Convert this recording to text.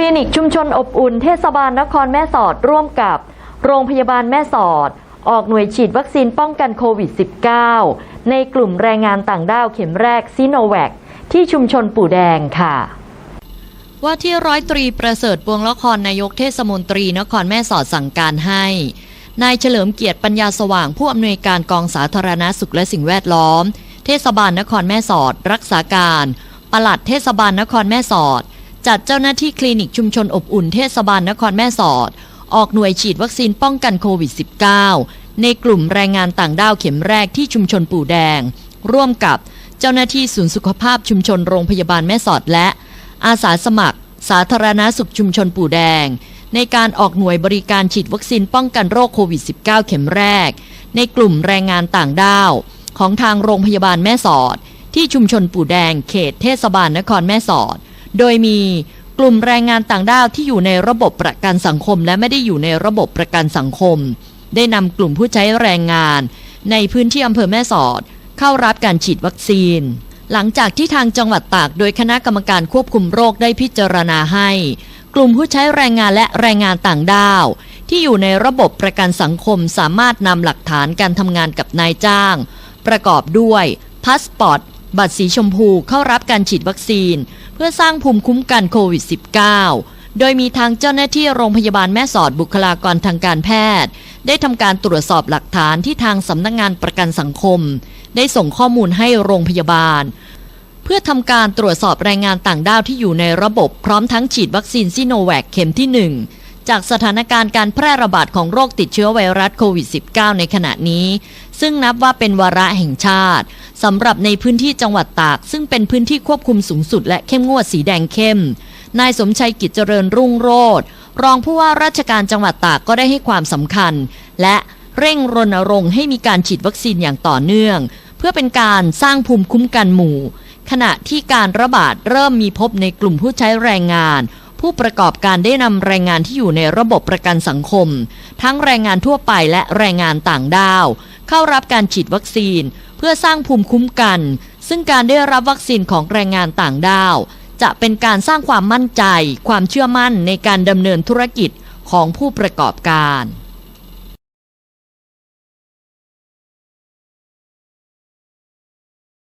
ลินิกชุมชนอบอุ่นเทศบาลนครแม่สอดร่วมกับโรงพยาบาลแม่สอด ออกหน่วยฉีดวัคซีนป้องกันโควิด -19 ในกลุ่มแรงงานต่างด้าวเข็มแรกซีโนแวคที่ชุมชนปู่แดงค่ะว่าที่ร้อยตรีประเสริฐบวงละครนายกเทศมนตรีนครแม่สอดสั่งการให้ นายเฉลิมเกียรติปัญญาสว่างผู้อำนวยการกองสาธารณาสุขและสิ่งแวดล้อม เทศบาลนครแม่สอด รักษาการ ปลัดเทศบาลนครแม่สอด จัดเจ้าหน้าที่คลินิกชุมชนอบอุ่นเทศบาลนครแม่สอด ออกหน่วยฉีดวัคซีนป้องกันโควิด -19 ในกลุ่มแรงงานต่างด้าวเข็มแรกที่ชุมชนปู่แดง ร่วมกับเจ้าหน้าที่ศูนย์สุขภาพชุมชนโรงพยาบาลแม่สอดและ อาสาสมัคร สาธารณาสุขชุมชนปู่แดง ในการออกหน่วยบริการฉีดวัคซีนป้องกันโรคโควิด -19 เข็มแรก ในกลุ่มแรงงานต่างด้าว ของทางโรงพยาบาลแม่สอด ที่ชุมชนปู่แดง เขตเทศบาลนครแม่สอด โดยมีกลุ่มแรงงานต่างด้าวที่อยู่ในระบบประกันสังคม และไม่ได้อยู่ในระบบประกันสังคม ได้นำกลุ่มผู้ใช้แรงงาน ในพื้นที่อำเภอแม่สอด เข้ารับการฉีดวัคซีน หลังจากที่ทางจังหวัดตากโดยคณะกรรมการควบคุมโรคได้พิจารณาให้ กลุ่มผู้ใช้แรงงานและแรงงานต่างด้าว ที่อยู่ในระบบประกันสังคมสามารถนำหลักฐานการทำงานกับนายจ้าง ประกอบด้วยพาสปอร์ต บัตรสีชมพูเข้ารับการฉีดวัคซีน เพื่อสร้างภูมิคุ้มกันโควิด -19 โดยมีทางเจ้าหน้าที่โรงพยาบาลแม่สอดบุคลากรทางการแพทย์ ได้ทำการตรวจสอบหลักฐานที่ทางสำนักงงานประกันสังคม ได้ส่งข้อมูลให้โรงพยาบาล เพื่อทำการตรวจสอบแรงงานต่างด้าวที่อยู่ในระบบพร้อมทั้งฉีดวัคซีนซิโนแวคเข็มที่ 1จากสถานการณ์การแพร่ระบาดของโรคติดเชื้อไวรัสโควิด -19 ในขณะนี้ ซึ่งนับว่าเป็นวาระแห่งชาติสำหรับในพื้นที่จังหวัดตาก ซึ่งเป็นพื้นที่ควบคุมสูงสุด และเข้มงวดสีแดงเข้ม นายสมชัยกิจเจริญรุ่งโรจน์รองผู้ว่าราชการจังหวัดตากก็ได้ให้ความสำคัญ และเร่งรณรงค์ให้มีการฉีดวัคซีนอย่างต่อเนื่อง เพื่อเป็นการสร้างภูมิคุ้มกันหมู่ ขณะที่การระบาดเริ่มมีพบในกลุ่มผู้ใช้แรงงาน ผู้ประกอบการได้นำแรงงานที่อยู่ในระบบประกันสังคม ทั้งแรงงานทั่วไปและแรงงานต่างด้าว เข้ารับการฉีดวัคซีน เพื่อสร้างภูมิคุ้มกัน ซึ่งการได้รับวัคซีนของแรงงานต่างด้าว จะเป็นการสร้างความมั่นใจ ความเชื่อมั่นในการดำเนินธุรกิจของผู้ประกอบการ